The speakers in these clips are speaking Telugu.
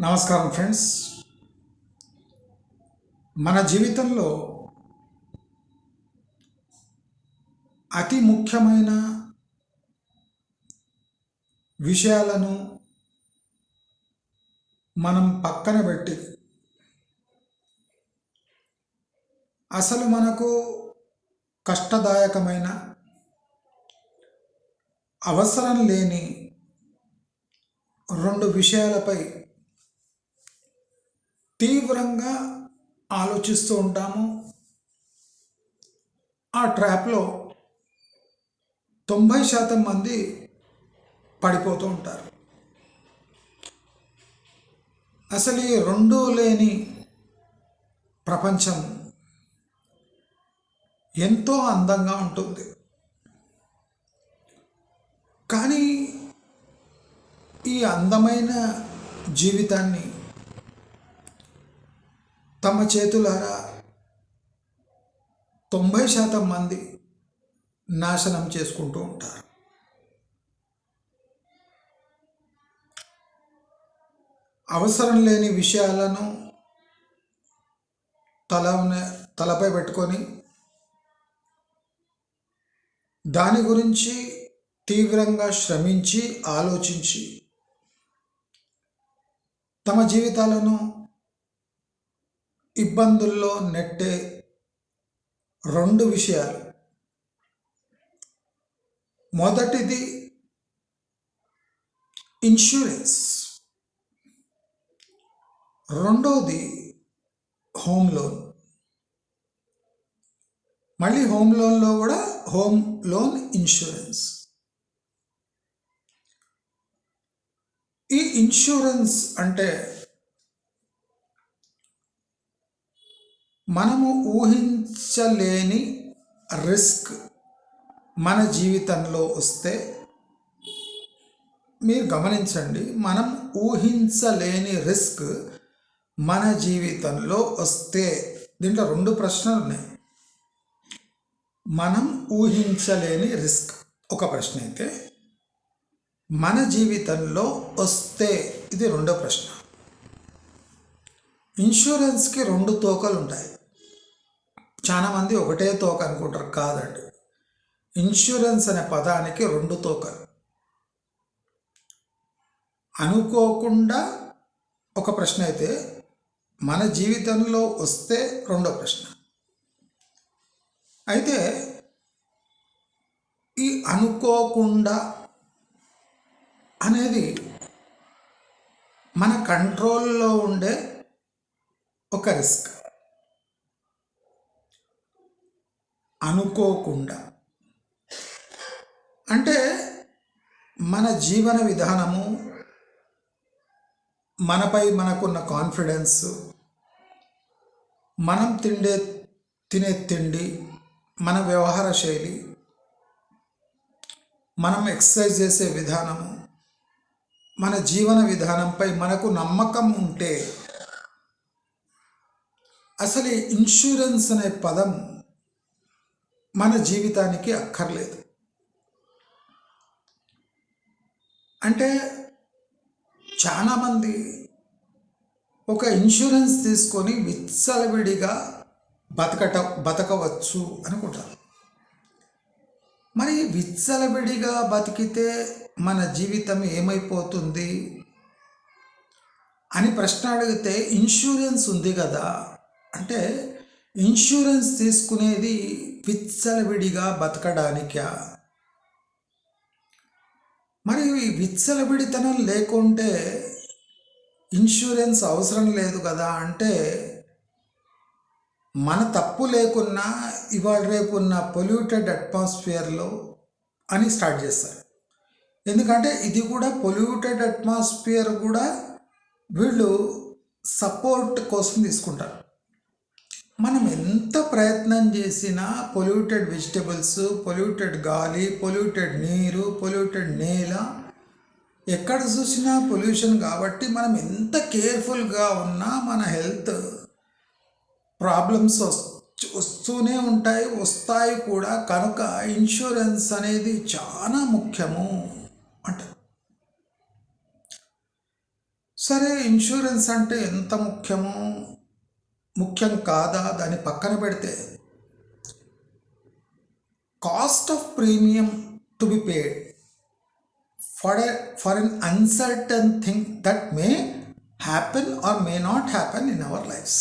నమస్కారం ఫ్రెండ్స్. మన జీవితంలో అతి ముఖ్యమైన విషయాలను మనం పక్కన పెట్టి అసలు మనకు కష్టదాయకమైన అవసరం లేని రెండు విషయాలపై తీవ్రంగా ఆలోచిస్తూ ఉంటాము. ఆ ట్రాప్లో తొంభై శాతం మంది పడిపోతూ ఉంటారు. అసలు ఈ రెండు లేని ప్రపంచం ఎంతో అందంగా ఉంటుంది. కానీ ఈ అందమైన జీవితాన్ని తమ చేతులారా తొంభై శాతం మంది నాశనం చేసుకుంటూ ఉంటారు. అవసరం లేని విషయాలను తల తలపై పెట్టుకొని దాని గురించి తీవ్రంగా శ్రమించి ఆలోచించి తమ జీవితాలను ఇబ్బందుల్లో నెట్టే రెండు విషయాలు. మొదటిది ఇన్సూరెన్స్ రెండవది హోమ్ లోన్. మళ్ళీ హోమ్ లోన్లో కూడా హోమ్ లోన్ ఇన్సూరెన్స్ ఈ ఇన్సూరెన్స్ అంటే మనము ఊహించలేని రిస్క్ మన జీవితంలో వస్తే మీరు గమనించండి మనం ఊహించలేని రిస్క్ మన జీవితంలో వస్తే. దీంట్లో రెండు ప్రశ్నలు ఉన్నాయి. మనం ఊహించలేని రిస్క్. ఒక ప్రశ్న అయితే మన జీవితంలో వస్తే. ఇది రెండో ప్రశ్న. ఇన్సూరెన్స్కి రెండు తోకలు ఉంటాయి. చాలామంది ఒకటే తోక అనుకుంటారు కాదండి. ఇన్సూరెన్స్ అనే పదానికి రెండు తోకలు. అనుకోకుండా ఒక ప్రశ్న అయితే మన జీవితంలో వస్తే రెండో ప్రశ్న. అయితే ఈ అనుకోకుండా అనేది మన కంట్రోల్లో ఉండే ఒక రిస్క్. అనుకోకుండా. అంటే మన జీవన విధానము మనపై మనకున్న కాన్ఫిడెన్స్ మనం తిండే తినే తిండి మన వ్యవహార శైలి మనం ఎక్సర్సైజ్ చేసే విధానము మన జీవన విధానంపై మనకు నమ్మకం ఉంటే అసలు ఇన్సూరెన్స్ అనే పదం మన జీవితానికి అక్కర్లేదు. అంటే చాలామంది ఒక ఇన్సూరెన్స్ తీసుకొని విచ్చలవిడిగా బతకట బతకవచ్చు అనుకుంటారు. మరి విచ్చలవిడిగా బతికితే మన జీవితం ఏమైపోతుంది? అని ప్రశ్న అడిగితే ఇన్సూరెన్స్ ఉంది కదా. అంటే ఇన్సూరెన్స్ తీసుకునేది విచ్చలవిడిగా బతకడానికా? మరి ఈ విచ్చలవిడితనం లేకుంటే ఇన్సూరెన్స్ అవసరం లేదు కదా అంటే మన తప్పు లేకున్నా ఇవాళ రేపు ఉన్న పొల్యూటెడ్ అట్మాస్ఫియర్లో అని స్టార్ట్ చేస్తారు. ఎందుకంటే ఇది కూడా పొల్యూటెడ్ అట్మాస్ఫియర్ కూడా వీళ్ళు సపోర్ట్ కోసం తీసుకుంటారు. మనం ఎంత ప్రయత్నం చేసినా పొల్యూటెడ్ వెజిటబుల్స్ పొల్యూటెడ్ గాలి పొల్యూటెడ్ నీరు పొల్యూటెడ్ నేల ఎక్కడ చూసినా పొల్యూషన్ కాబట్టి మనం ఎంత కేర్ఫుల్గా ఉన్నా మన హెల్త్ ప్రాబ్లమ్స్ వస్తూనే ఉంటాయి వస్తాయి కూడా. కనుక ఇన్సూరెన్స్ అనేది చాలా ముఖ్యము అంట సరే ఇన్సూరెన్స్ అంటే ఎంత ముఖ్యమో? ముఖ్యం కాదా దాన్ని పక్కన పెడితే cost of premium to be paid for a for an uncertain thing that may happen or may not happen in our lives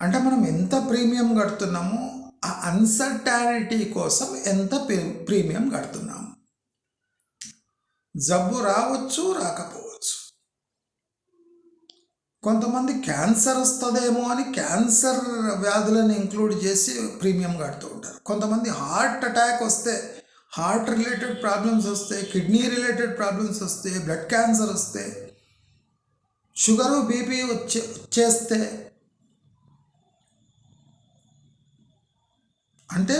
అంటే మనం ఎంత ప్రీమియం కడుతున్నామో ఆ అన్సర్టానిటీ కోసం ఎంత ప్రీ- ప్రీమియం కడుతున్నాము జబ్బు రావచ్చు రాకపోవచ్చు. కొంతమంది క్యాన్సర్ వస్తుందేమో అని క్యాన్సర్ వ్యాధులను ఇంక్లూడ్ చేసి ప్రీమియం కడుతూ ఉంటారు. కొంతమంది హార్ట్ అటాక్ వస్తే హార్ట్ రిలేటెడ్ ప్రాబ్లమ్స్ వస్తే కిడ్నీ రిలేటెడ్ ప్రాబ్లమ్స్ వస్తే బ్లడ్ క్యాన్సర్ వస్తే షుగరు బీపీ వచ్చే వచ్చేస్తే అంటే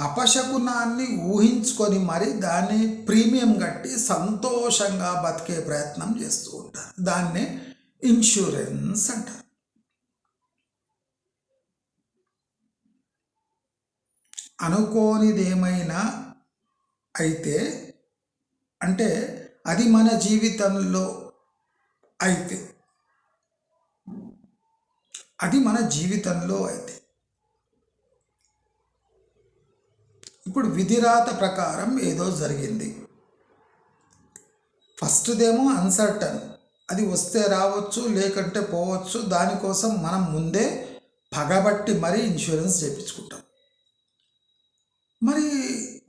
అపశకునాన్ని ఊహించుకొని మరి దాన్ని ప్రీమియం కట్టి సంతోషంగా బతికే ప్రయత్నం చేస్తూ ఉంటారు. దాన్నే ఇన్సూరెన్స్ అంటారు. అనుకోనిదేమైనా అయితే అంటే అది మన జీవితంలో అయితే అది మన జీవితంలో అయితే. ఇప్పుడు విధిరాత ప్రకారం ఏదో జరిగింది. ఫస్ట్దేమో అన్సర్టన్ అది వస్తే రావచ్చు లేకంటే పోవచ్చు. దానికోసం మనం ముందే పగబట్టి మరీ ఇన్సూరెన్స్ చేయించుకుంటాం మరి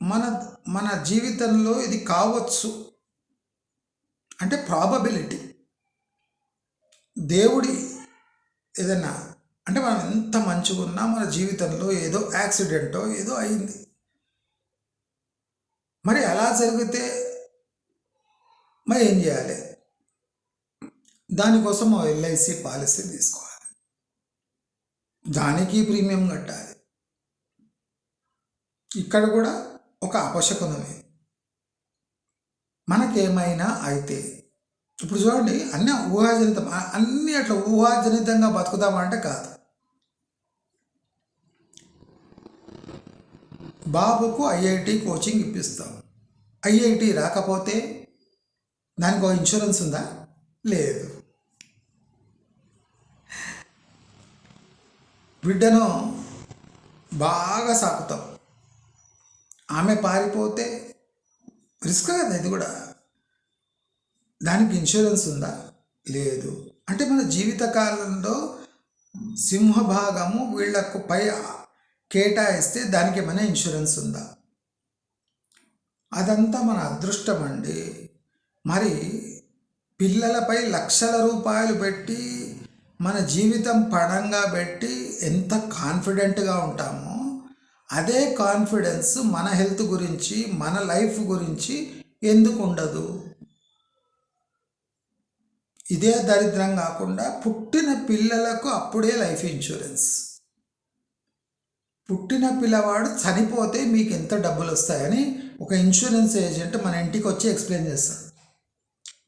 మన మన జీవితంలో ఇది కావచ్చు అంటే ప్రాబబిలిటీ దేవుడి ఏదైనా అంటే మనం ఎంత మంచిగా ఉన్నా మన జీవితంలో ఏదో యాక్సిడెంటో ఏదో అయింది. మరి అలా జరిగితే మరి ఏం చేయాలి? దానికోసం ఎల్ఐసి పాలసీ తీసుకోవాలి. దానికి ప్రీమియం కట్టాలి. ఇక్కడ కూడా ఒక అపశకునమే మనకేమైనా అయితే ఇప్పుడు చూడండి అన్నీ ఊహాజనితం అన్నీ అట్లా ఊహాజనితంగా బతుకుదామంటే కాదు. బాబుకు ఐఐటి కోచింగ్ ఇప్పిస్తాం. ఐఐటి రాకపోతే దానికి ఒక ఇన్సూరెన్స్ ఉందా? లేదు. బిడ్డను బాగా సాకుతాం. ఆమె పారిపోతే రిస్క్ కదా ఇది కూడా. దానికి ఇన్సూరెన్స్ ఉందా? లేదు. అంటే మన జీవితకాలంలో సింహభాగము వీళ్ళకు పై కేటాయిస్తే దానికి ఏమైనా ఇన్సూరెన్స్ ఉందా? అదంతా మన అదృష్టం అండి. మరి పిల్లలపై లక్షల రూపాయలు పెట్టి మన జీవితం పడంగా పెట్టి ఎంత కాన్ఫిడెంట్గా ఉంటామో అదే కాన్ఫిడెన్స్ మన హెల్త్ గురించి మన లైఫ్ గురించి ఎందుకు ఉండదు? ఇదే దరిద్రం కాకుండా పుట్టిన పిల్లలకు అప్పుడే లైఫ్ ఇన్సూరెన్స్ పుట్టిన పిల్లవాడు చనిపోతే మీకు ఎంత డబ్బులు వస్తాయని ఒక ఇన్సూరెన్స్ ఏజెంట్ మన ఇంటికి వచ్చి ఎక్స్ప్లెయిన్ చేస్తాడు.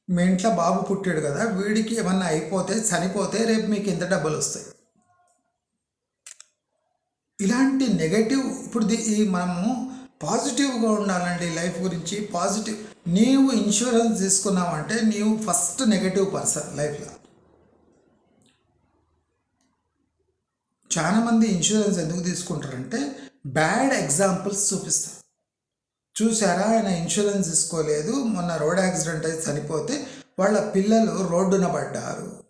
మీ ఇంట్లో బాబు పుట్టాడు కదా వీడికి ఏమన్నా అయిపోతే చనిపోతే రేపు మీకు ఎంత డబ్బులు వస్తాయి. ఇలాంటి నెగటివ్ ఇప్పుడు ఈ మనము పాజిటివ్గా ఉండాలండి లైఫ్ గురించి. పాజిటివ్ నీవు ఇన్సూరెన్స్ తీసుకున్నావంటే నీవు ఫస్ట్ నెగటివ్ పర్సన్ లైఫ్లో చాలామంది ఇన్సూరెన్స్ ఎందుకు తీసుకుంటారంటే బ్యాడ్ ఎగ్జాంపుల్స్ చూపిస్తారు. చూసారా ఆయన ఇన్సూరెన్స్ తీసుకోలేదు. మొన్న రోడ్ యాక్సిడెంట్ అయితే చనిపోతే వాళ్ళ పిల్లలు రోడ్డున పడ్డారు.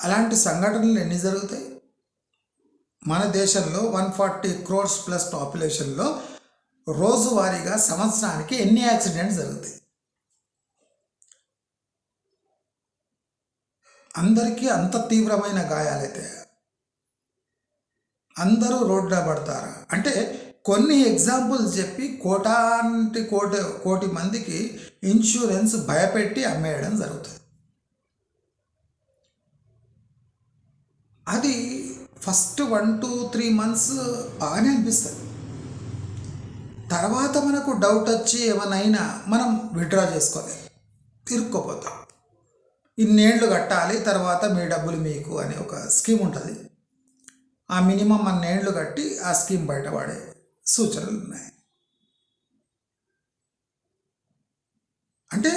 అలాంటి సంఘటనలు ఎన్ని జరుగుతాయి? మన దేశంలో వన్ ఫార్టీ క్రోర్స్ ప్లస్ పాపులేషన్లో రోజువారీగా సంవత్సరానికి ఎన్ని యాక్సిడెంట్స్ జరుగుతాయి? అందరికీ అంత తీవ్రమైన గాయాలైతే అందరూ రోడ్డున పడతారా? అంటే కొన్ని ఎగ్జాంపుల్స్ చెప్పి కోటాంటి కోటి కోటి మందికి ఇన్సూరెన్స్ భయపెట్టి అమ్మేయడం జరుగుతుంది. అది first one two three months బాగానే అనిపిస్తుంది. తర్వాత మనకు డౌట్ వచ్చి ఏమైనా మనం విత్డ్రా చేసుకోలేదు తిరుక్కోపోతాం ఇన్నేళ్ళు కట్టాలి తర్వాత మీ డబ్బులు మీకు అనే ఒక స్కీమ్ ఉంటుంది. ఆ మినిమం అన్నేళ్ళు కట్టి ఆ స్కీమ్ బయటపడే సూచనలు ఉన్నాయి అంటే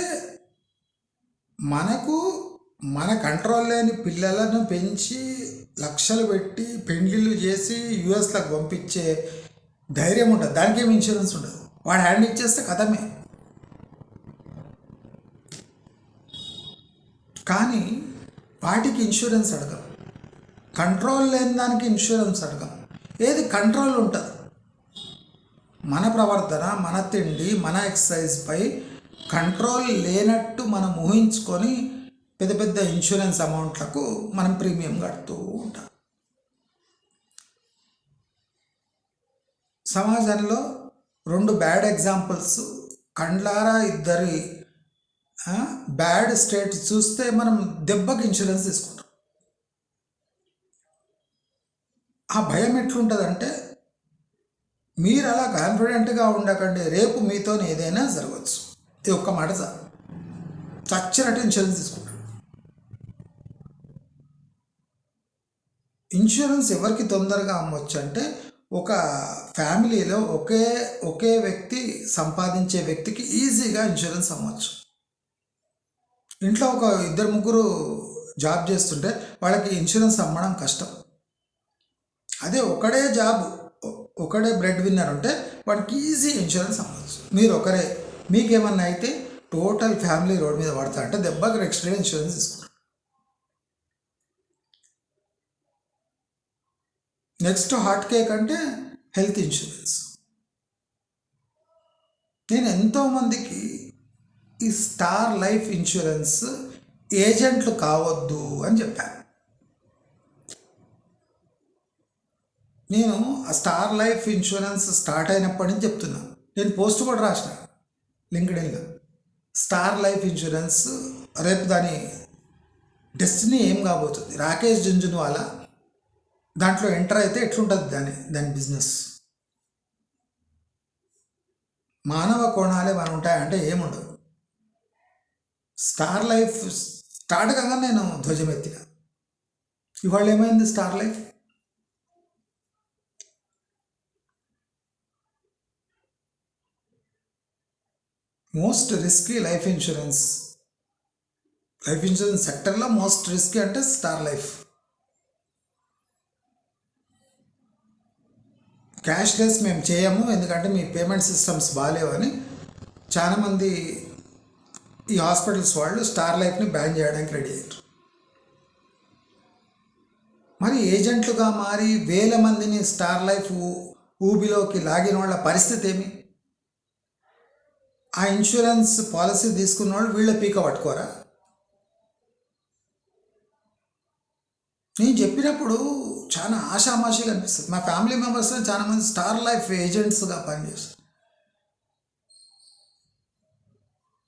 మనకు మన కంట్రోల్ లేని పిల్లలను పెంచి లక్షలు పెట్టి పెండ్లిళ్ళు చేసి యుఎస్లకు పంపించే ధైర్యం ఉంటుంది దానికి ఏమి ఇన్సూరెన్స్ ఉండదు. వాడు హ్యాండ్ ఇచ్చేస్తే కథమే. కానీ వాటికి ఇన్సూరెన్స్ అడగం. కంట్రోల్ లేని దానికి ఇన్సూరెన్స్ అడగం. ఏది కంట్రోల్ ఉంటుంది? మన ప్రవర్తన మన తిండి మన ఎక్సర్సైజ్పై కంట్రోల్ లేనట్టు మనం ఊహించుకొని పెద్ద పెద్ద ఇన్సూరెన్స్ అమౌంట్లకు మనం ప్రీమియం కడుతూ ఉంటాం. సమాజంలో రెండు బ్యాడ్ ఎగ్జాంపుల్స్ కండ్లారా ఇద్దరి బ్యాడ్ స్టేట్ చూస్తే మనం దెబ్బకి ఇన్సూరెన్స్ తీసుకుంటాం. ఆ భయం ఎట్లుంటుందంటే మీరు అలా కాన్ఫిడెంట్గా ఉండకండి. రేపు మీతో ఏదైనా జరగవచ్చు ఇది ఒక్క మాట చాలు. చచ్చినట్టు ఇన్సూరెన్స్ తీసుకుంటాడు. ఇన్సూరెన్స్ ఎవరికి తొందరగా అమ్మొచ్చు అంటే ఒక ఫ్యామిలీలో ఒకే ఒకే వ్యక్తి సంపాదించే వ్యక్తికి ఈజీగా ఇన్సూరెన్స్ అమ్మొచ్చు. ఇంట్లో ఒక ఇద్దరు ముగ్గురు జాబ్ చేస్తుంటే వాళ్ళకి ఇన్సూరెన్స్ అమ్మడం కష్టం. అదే ఒకడే జాబ్. ఒకడే బ్రెడ్ విన్నర్ ఉంటే వాడికి ఈజీ ఇన్సూరెన్స్ అమ్మవచ్చు మీరు ఒకరే మీకేమన్నా అయితే టోటల్ ఫ్యామిలీ రోడ్ మీద పడతా అంటే దెబ్బకి నెక్స్ట్ డే ఇన్సూరెన్స్ తీసుకుంటారు నెక్స్ట్ హార్ట్ కేక్ అంటే హెల్త్ ఇన్సూరెన్స్. నేను ఎంతోమందికి ఈ స్టార్ లైఫ్ ఇన్సూరెన్స్ ఏజెంట్లు కావద్దు అని చెప్పాను. నేను స్టార్ లైఫ్ ఇన్సూరెన్స్ స్టార్ట్ అయినప్పటి నుంచి చెప్తున్నాను నేను పోస్ట్ కూడా రాసిన లింక్డ్ఇన్లో. స్టార్ లైఫ్ ఇన్సూరెన్స్ రేపు దాని డెస్టినీ ఏం కాబోతుంది? రాకేష్ జుంజున్వాలా దాంట్లో ఎంటర్ అయితే ఎట్లుంటుంది దాని దాని బిజినెస్? మానవ కోణాలే మనం ఉంటాయంటే ఏముండదు స్టార్ లైఫ్ స్టార్ట్ కాగా నేను ధ్వజమెత్తిన. ఇవాళ ఏమైంది Star Life? Most risky life insurance. Life insurance సెక్టర్లో మోస్ట్ రిస్కీ అంటే స్టార్ లైఫ్. క్యాష్లెస్ మేము చేయము ఎందుకంటే మీ పేమెంట్ సిస్టమ్స్ బాగాలేవని చాలామంది ఈ హాస్పిటల్స్ వాళ్ళు స్టార్ లైఫ్ని బ్యాన్ చేయడానికి రెడీ అయ్యారు. మరి ఏజెంట్లుగా మారి వేల మందిని స్టార్ లైఫ్ ఊబిలోకి లాగిన వాళ్ళ పరిస్థితి ఏమి? ఆ ఇన్సూరెన్స్ పాలసీ తీసుకున్న వాళ్ళు వీళ్ళ పీక పట్టుకోరా? నేను చెప్పినప్పుడు చాలా ఆషామాషిగా అనిపిస్తుంది. మా ఫ్యామిలీ మెంబర్స్ చాలా మంది స్టార్ లైఫ్ ఏజెంట్స్గా పనిచేస్తారు.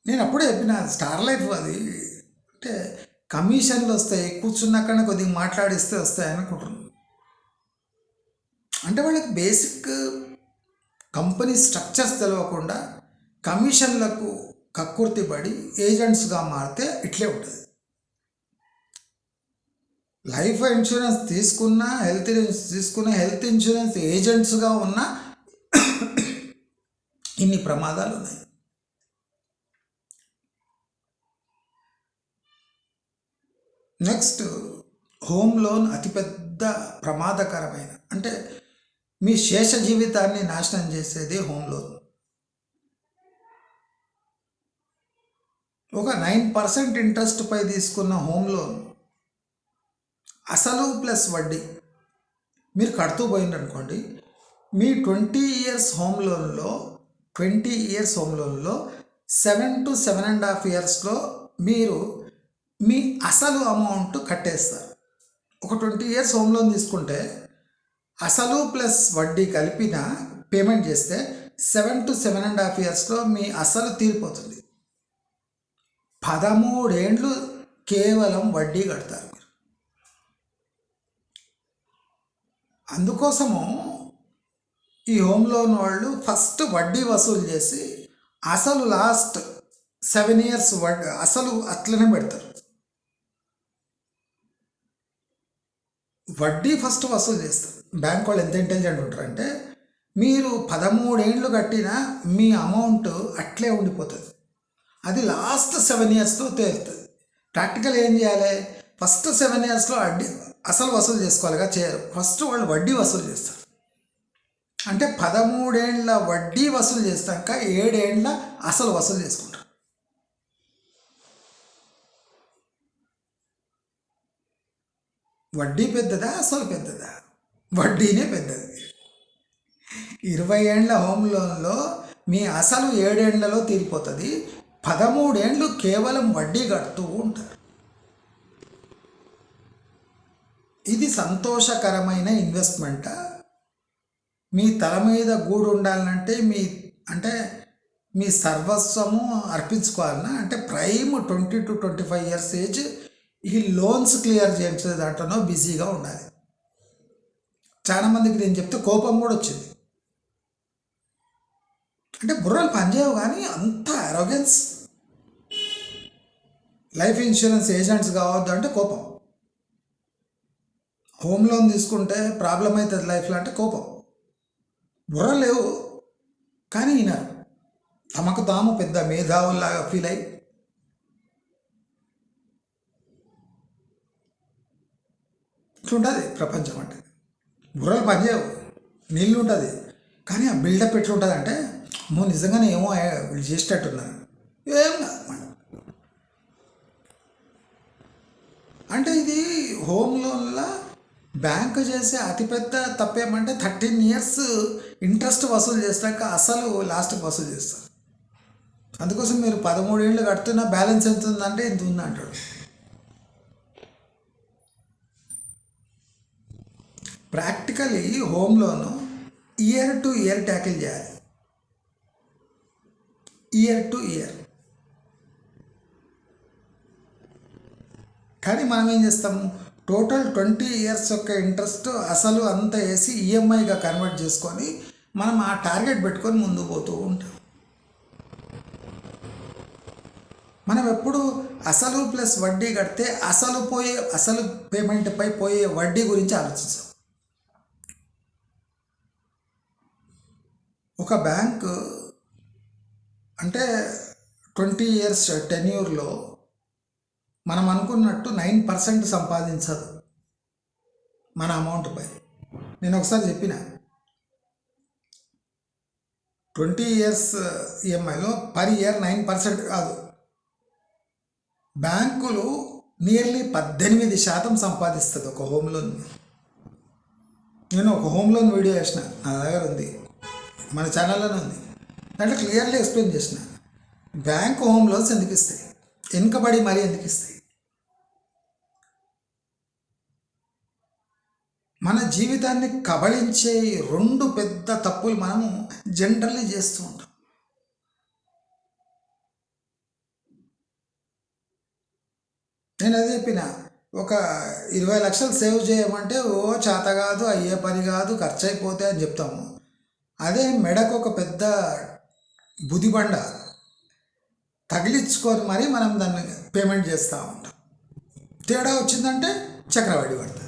నేను అప్పుడే చెప్పిన స్టార్ లైఫ్ అది అంటే కమిషన్లు వస్తాయి కూర్చున్నాకనే కొద్దిగా మాట్లాడిస్తే వస్తాయి అనుకుంటున్నాను. అంటే వాళ్ళకి బేసిక్ కంపెనీ స్ట్రక్చర్స్ తెలియకుండా కమిషన్లకు కక్కుర్తిపడి ఏజెంట్స్గా మారితే ఇట్లే ఉంటుంది. లైఫ్ ఇన్సూరెన్స్ తీసుకున్న హెల్త్ ఇన్సూరెన్స్ తీసుకున్న హెల్త్ ఇన్సూరెన్స్ ఏజెంట్స్గా ఉన్న ఇన్ని ప్రమాదాలు ఉన్నాయి. నెక్స్ట్ హోమ్ లోన్ అతిపెద్ద ప్రమాదకరమైన అంటే మీ శేష జీవితాన్ని నాశనం చేసేది హోమ్ లోన్. ఒక నైన్ పర్సెంట్ ఇంట్రెస్ట్ పై తీసుకున్న హోమ్ లోన్ అసలు ప్లస్ వడ్డీ. మీరు కడుతూ పోయిందనుకోండి మీ ట్వంటీ ఇయర్స్ హోమ్ లోన్లో ట్వంటీ ఇయర్స్ హోమ్ లోన్లో seven to seven and half ఇయర్స్లో మీరు మీ అసలు అమౌంట్ కట్టేస్తారు. ఒక ట్వంటీ ఇయర్స్ హోమ్ లోన్ తీసుకుంటే అసలు ప్లస్ వడ్డీ కలిపిన పేమెంట్ చేస్తే seven to seven and half ఇయర్స్లో మీ అసలు తీరిపోతుంది. పదమూడేండ్లు కేవలం వడ్డీ కడతారు మీరు. అందుకోసము ఈ హోమ్ లోన్ వాళ్ళు ఫస్ట్ వడ్డీ వసూలు చేసి అసలు లాస్ట్ సెవెన్ ఇయర్స్ వడ్ అసలు అట్లనే పెడతారు. వడ్డీ ఫస్ట్ వసూలు చేస్తారు. బ్యాంక్ వాళ్ళు ఎంత ఇంటెలిజెంట్ ఉంటారంటే మీరు పదమూడేండ్లు కట్టిన మీ అమౌంట్ అట్లే ఉండిపోతుంది. అది లాస్ట్ సెవెన్ ఇయర్స్లో తేలుతుంది. ప్రాక్టికల్ ఏం చేయాలి? ఫస్ట్ సెవెన్ ఇయర్స్లో వడ్డీ అసలు వసూలు చేసుకోవాలిగా చేయరు. ఫస్ట్ వాళ్ళు వడ్డీ వసూలు చేస్తారు. అంటే పదమూడేండ్ల వడ్డీ వసూలు చేస్తాక ఏడేండ్ల అసలు వసూలు చేసుకుంటారు. వడ్డీ పెద్దదా అసలు పెద్దదా? వడ్డీనే పెద్దది. ఇరవై ఏండ్ల హోమ్ లోన్లో మీ అసలు ఏడేండ్లలో తీరిపోతుంది? పదమూడేండ్లు కేవలం వడ్డీ కడుతూ ఉంటారు. ఇది సంతోషకరమైన ఇన్వెస్ట్మెంటా? మీ తల మీద గూడు ఉండాలంటే మీ అంటే మీ సర్వస్వము అర్పించుకోవాలన్నా అంటే prime twenty to twenty five years age ఈ లోన్స్ క్లియర్ చేయించే దాంట్లోనో బిజీగా ఉండాలి. చాలా మందికి నేను చెప్తే కోపం కూడా వచ్చింది. అంటే బుర్రలు పనిచేయవు కానీ అంత అరోగెన్స్ లైఫ్ ఇన్సూరెన్స్ ఏజెంట్స్ కావద్దు అంటే కోపం. హోమ్ లోన్ తీసుకుంటే ప్రాబ్లం అవుతుంది లైఫ్లో అంటే కోపం. బుర్ర లేవు కానీ ఈయన తమకు తాము పెద్ద మేధావుల్లాగా ఫీల్ అయ్యి ఇట్లుంటుంది ప్రపంచం అంటే. బుర్రలు పనిచేయవు నీళ్ళు ఉంటుంది కానీ ఆ బిల్డప్ ఎట్లుంటుంది అంటే అమ్మో నిజంగానే ఏమో వీళ్ళు చేసేటట్టున్నారు. ఏం కాదు అంటే ఇది హోమ్ లోన్లో బ్యాంక్ చేసే అతిపెద్ద తప్పేమంటే థర్టీన్ ఇయర్స్ ఇంట్రెస్ట్ వసూలు చేస్తాక అసలు లాస్ట్కి వసూలు చేస్తారు. అందుకోసం మీరు పదమూడు ఏళ్ళు కడుతున్న బ్యాలెన్స్ ఎంత ఉందంటే ఇంత ఉంది అంటాడు. Practically home loan year to year tackle చేయాలి. ఇయర్ టు ఇయర్ కానీ మనం ఏం చేస్తాము టోటల్ ట్వంటీ ఇయర్స్ యొక్క ఇంట్రెస్ట్ అసలు అంతా వేసి ఈఎంఐగా కన్వర్ట్ చేసుకొని మనం ఆ టార్గెట్ పెట్టుకొని ముందు పోతూ ఉంటాం. మనం ఎప్పుడు అసలు ప్లస్ వడ్డీ కడితే అసలు పోయే అసలు పేమెంట్పై పోయే వడ్డీ గురించి ఆలోచిస్తాం. ఒక బ్యాంక్ అంటే ట్వంటీ ఇయర్స్ టెన్యూర్లో మనం అనుకున్నట్టు నైన్ పర్సెంట్ సంపాదించదు మన అమౌంట్పై నేను ఒకసారి చెప్పిన. ట్వంటీ ఇయర్స్ ఈఎంఐలో పర్ ఇయర్ నైన్ పర్సెంట్ కాదు. బ్యాంకులు నియర్లీ పద్దెనిమిది శాతం సంపాదిస్తుంది ఒక హోమ్ లోన్. నేను ఒక హోమ్ లోన్ వీడియో వేసిన నా దగ్గర ఉంది. మన ఛానల్లోనే ఉంది. దాంట్లో క్లియర్లీ ఎక్స్ప్లెయిన్ చేసిన. బ్యాంక్ హోమ్ లోన్స్ ఎందుకు ఇస్తాయి? వెనుకబడి మరీ ఎందుకు ఇస్తాయి? మన జీవితాన్ని కబళించే రెండు పెద్ద తప్పులు మనము జనరల్లీ చేస్తూ ఉంటాం. నేను అదే చెప్పిన ఒక ఇరవై లక్షలు సేవ్ చేయమంటే ఓ చేత కాదు అయ్యే పని కాదు ఖర్చు అయిపోతే అని చెప్తాము. అదే మెడకు ఒక పెద్ద బుదిబండ తగిలించుకొని మరీ మనం దాన్ని పేమెంట్ చేస్తూ ఉంటాం. తేడా వచ్చిందంటే చక్రవడ్డీ పడుతుంది.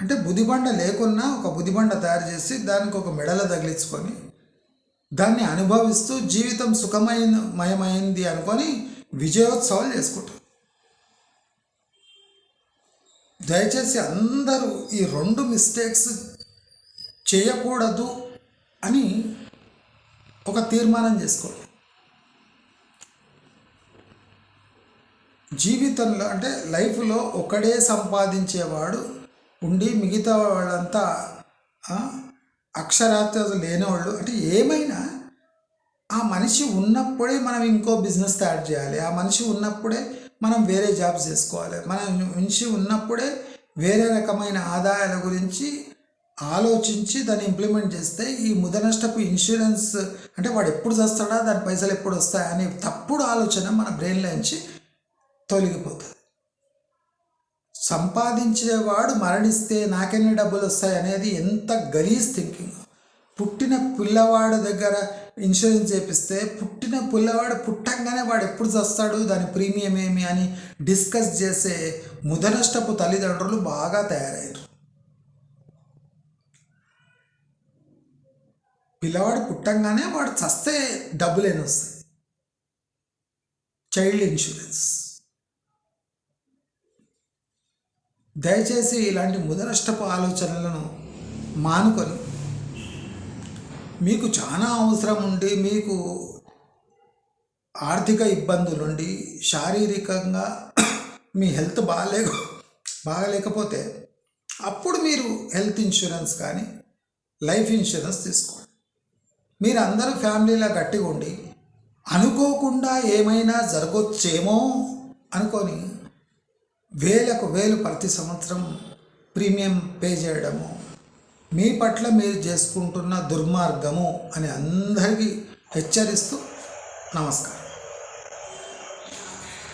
అంటే బుదిబండ లేకున్నా ఒక బుదిబండ తయారు చేసి దానికి ఒక మెడలో తగిలించుకొని దాన్ని అనుభవిస్తూ జీవితం సుఖమైన మయమైంది అనుకొని విజయోత్సవాలు చేసుకుంటాం. దయచేసి అందరూ ఈ రెండు మిస్టేక్స్ చేయకూడదు అని ఒక తీర్మానం చేసుకోండి జీవితంలో అంటే లైఫ్లో ఒకడే సంపాదించేవాడు ఉండి మిగతా వాళ్ళంతా అక్షరాత్యత లేనివాళ్ళు అంటే ఏమైనా ఆ మనిషి ఉన్నప్పుడే మనం ఇంకో బిజినెస్ స్టార్ట్ చేయాలి. ఆ మనిషి ఉన్నప్పుడే మనం వేరే జాబ్స్ చేసుకోవాలి. మన మనిషి ఉన్నప్పుడే వేరే రకమైన ఆదాయాల గురించి ఆలోచించి దాన్ని ఇంప్లిమెంట్ చేస్తే ఈ ముదనష్టపు ఇన్సూరెన్స్ అంటే వాడు ఎప్పుడు చేస్తాడా దాని పైసలు ఎప్పుడు వస్తాయా అనే తప్పుడు ఆలోచన మన బ్రెయిన్లో నుంచి తొలగిపోతుంది. సంపాదించేవాడు మరణిస్తే నాకెన్ని డబ్బులు వస్తాయి అనేది ఎంత గలీజ్ థింకింగ్ పుట్టిన పిల్లవాడి దగ్గర ఇన్సూరెన్స్ చేపిస్తే పుట్టిన పిల్లవాడు పుట్టంగానే వాడు ఎప్పుడు చస్తాడు దాని ప్రీమియం ఏమి అని డిస్కస్ చేసే ముదనష్టపు తల్లిదండ్రులు బాగా తయారయ్యారు. పిల్లవాడు పుట్టంగానే వాడు చస్తే డబ్బులేని వస్తాయి? చైల్డ్ ఇన్సూరెన్స్ దయచేసి ఇలాంటి ముదరష్టపు ఆలోచనలను మానుకొని మీకు చాలా అవసరం ఉండి మీకు ఆర్థిక ఇబ్బందులుండి శారీరకంగా మీ హెల్త్ బాగాలేక బాగలేకపోతే అప్పుడు మీరు హెల్త్ ఇన్సూరెన్స్ కానీ లైఫ్ ఇన్సూరెన్స్ తీసుకోండి. మీరు అందరూ ఫ్యామిలీలా గట్టిగా ఉండి అనుకోకుండా ఏమైనా జరగొచ్చేమో అనుకొని వేలకు వేలు ప్రతి సంవత్సరం ప్రీమియం పే చేయడము మీ పట్ల మీరు చేసుకుంటున్న దుర్మార్గము అని అందరికీ హెచ్చరిస్తూ నమస్కారం.